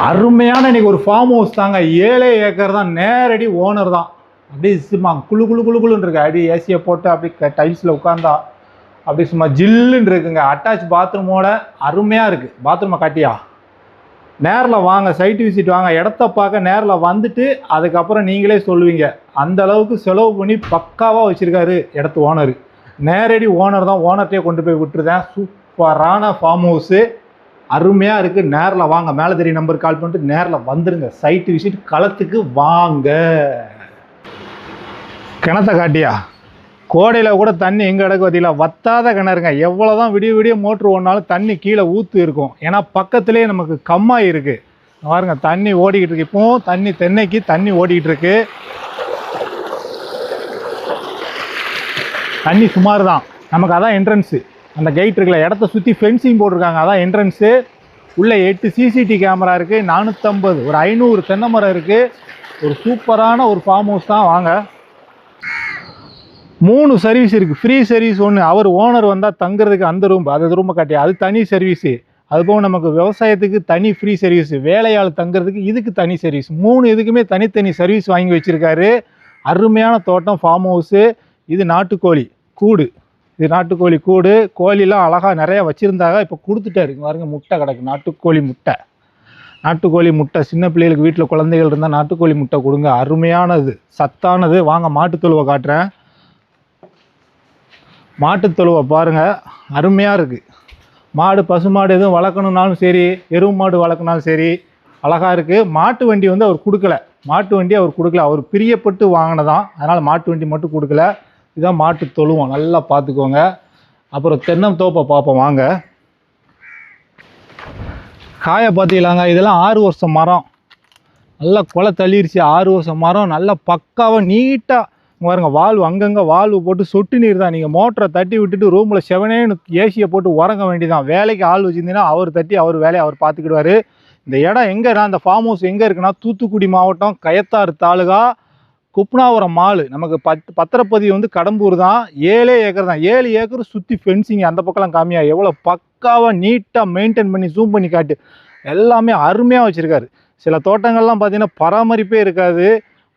அருமையான இன்னைக்கு ஒரு ஃபார்ம் ஹவுஸ் தாங்க. ஏழே ஏக்கர் தான். நேரடி ஓனர் தான். அப்படியே சும்மா குளு குழு குழு குளுன்னு இருக்கு. அப்படியே ஏசியை போட்டு அப்படியே டைல்ஸில் உட்காந்தா அப்படியே சும்மா ஜில்லுன்னு இருக்குங்க. அட்டாச் பாத்ரூமோட அருமையாக இருக்குது பாத்ரூமை காட்டியா? நேரில் வாங்க. சைட் விசிட் வாங்க. இடத்த பார்க்க நேரில் வந்துட்டு அதுக்கப்புறம் நீங்களே சொல்லுவீங்க. அந்த அளவுக்கு செலவு பண்ணி பக்காவாக வச்சுருக்காரு இடத்து ஓனர் நேரடி ஓனர் தான். ஓனர்கிட்டே கொண்டு போய் விட்டுருதேன். சூப்பரான ஃபார்ம் ஹவுஸு அருமையாக இருக்குது நேரில் வாங்க. மேலே தெரிய நம்பர் கால் பண்ணிட்டு நேரில் வந்துடுங்க சைட்டு விசிட் களத்துக்கு வாங்க. கிணத்தை காட்டியா? கோடையில் கூட தண்ணி எங்கே கிடக்கு பார்த்தீங்களா வத்தாத கிணறுங்க. எவ்வளோ தான் விடிய விடிய மோட்ரு ஓடினாலும் தண்ணி கீழே ஊற்று இருக்கும். ஏன்னா பக்கத்துலேயே நமக்கு கம்மாய் இருக்குது பாருங்க தண்ணி ஓடிக்கிட்டு இருக்கு. இப்போவும் தண்ணி தென்னைக்கு தண்ணி ஓடிக்கிட்டு இருக்கு. தண்ணி சுமார் தான் நமக்கு அதான் என்ட்ரன்ஸு அந்த கேட் இருக்குல்ல இடத்த சுற்றி ஃபென்சிங் போட்டிருக்காங்க. அதான் என்ட்ரன்ஸு உள்ளே எட்டு சிசிடி கேமரா இருக்குது நானூற்றம்பது ஒரு ஐநூறு தென்னை மரம் இருக்குது ஒரு சூப்பரான ஒரு ஃபார்ம் ஹவுஸ் தான் வாங்க. மூணு சர்வீஸ் இருக்குது ஃப்ரீ சர்வீஸ் ஒன்று அவர் ஓனர் வந்தால் தங்குறதுக்கு அந்த ரூம் அது ரூமை காட்டி. அது தனி சர்வீஸு அதுபோக நமக்கு விவசாயத்துக்கு தனி ஃப்ரீ சர்வீஸ் வேலையாள் தங்குறதுக்கு இதுக்கு தனி சர்வீஸ் மூணு இதுக்குமே தனித்தனி சர்வீஸ் வாங்கி வச்சுருக்காரு. அருமையான தோட்டம் ஃபார்ம் ஹவுஸு இது நாட்டுக்கோழி கூடு. இது நாட்டுக்கோழி கூடு. கோழிலாம் அழகாக நிறையா வச்சுருந்தாங்க. இப்போ கொடுத்துட்டாரு. இங்க பாருங்க முட்டை கிடக்கு. நாட்டுக்கோழி முட்டை. நாட்டுக்கோழி முட்டை. சின்ன பிள்ளைகளுக்கு வீட்டில் குழந்தைகள் இருந்தால் நாட்டுக்கோழி முட்டை கொடுங்க. அருமையானது. சத்தானது. வாங்க மாட்டுத்தொழுவை காட்டுறேன். மாட்டுத்தொழுவை பாருங்கள் அருமையாக இருக்குது மாடு பசுமாடு எதுவும் வளர்க்கணுன்னாலும் சரி எருவு மாடு வளர்க்கணாலும் சரி அழகாக இருக்குது மாட்டு வண்டி வந்து அவர் கொடுக்கல. மாட்டு வண்டி அவர் கொடுக்கல. அவர் பிரியப்பட்டு வாங்கினதான். அதனால் மாட்டு வண்டி மட்டும் கொடுக்கல. இதுதான் மாட்டு தொழுவம். நல்லா பார்த்துக்கோங்க. அப்புறம் தென்னந்தோப்பை பார்ப்போம். வாங்க. காயை பார்த்தீங்களாங்க? இதெல்லாம் ஆறு வருஷம் மரம். நல்லா கொலை தள்ளிருச்சு. ஆறு வருஷம் மரம். நல்லா பக்காவாக நீட்டாக பாருங்க வால்வு அங்கங்கே வால்வு போட்டு சொட்டு நீர் தான். நீங்கள் மோட்டரை தட்டி விட்டுட்டு ரூமில் செவனேன்னு ஏசியை போட்டு உறங்க வேண்டியதான் வேலைக்கு ஆள் வச்சுருந்தீங்கன்னா அவர் தட்டி அவர் வேலையை அவர் பார்த்துக்கிடுவாரு. இந்த இடம் எங்கேனா அந்த ஃபார்ம் ஹவுஸ் எங்கே இருக்குன்னா தூத்துக்குடி மாவட்டம் கயத்தாறு தாலுகா குப்னாவரம் மாலு. நமக்கு பத் பத்திரப்பதிவு வந்து கடம்பூர் தான். ஏழே ஏக்கர் தான். ஏழு ஏக்கர் சுற்றி ஃபென்சிங் அந்த பக்கம்லாம் காமியா எவ்வளோ பக்காவாக நீட்டாக மெயின்டைன் பண்ணி ஜூம் பண்ணி காட்டு. எல்லாமே அருமையாக வச்சுருக்காரு. சில தோட்டங்கள்லாம் பார்த்தீங்கன்னா பராமரிப்பே இருக்காது.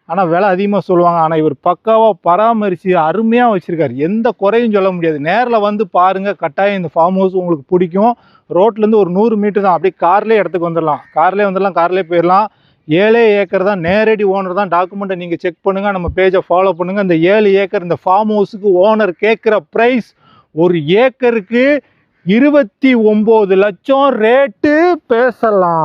ஆனால் விலை அதிகமாக சொல்லுவாங்க. ஆனால் இவர் பக்காவாக பராமரித்து அருமையாக வச்சுருக்காரு. எந்த குறையும் சொல்ல முடியாது. நேரில் வந்து பாருங்கள் கட்டாயம் இந்த ஃபார்ம் ஹவுஸ் உங்களுக்கு பிடிக்கும். ரோட்லேருந்து ஒரு நூறு மீட்டர் தான். அப்படியே கார்லேயே இடத்துக்கு வந்துடலாம். கார்லேயே வந்துடலாம். கார்லேயே போயிடலாம். ஏழே ஏக்கர் தான் நேரடி ஓனர் தான் டாக்குமெண்ட்டை நீங்கள் செக் பண்ணுங்கள் நம்ம பேஜை ஃபாலோ பண்ணுங்கள் இந்த ஏழு ஏக்கர் இந்த ஃபார்ம் ஹவுஸுக்கு ஓனர் கேட்குற ப்ரைஸ் ஒரு ஏக்கருக்கு இருபத்தி ஒம்பது லட்சம் ரேட்டு பேசலாம்.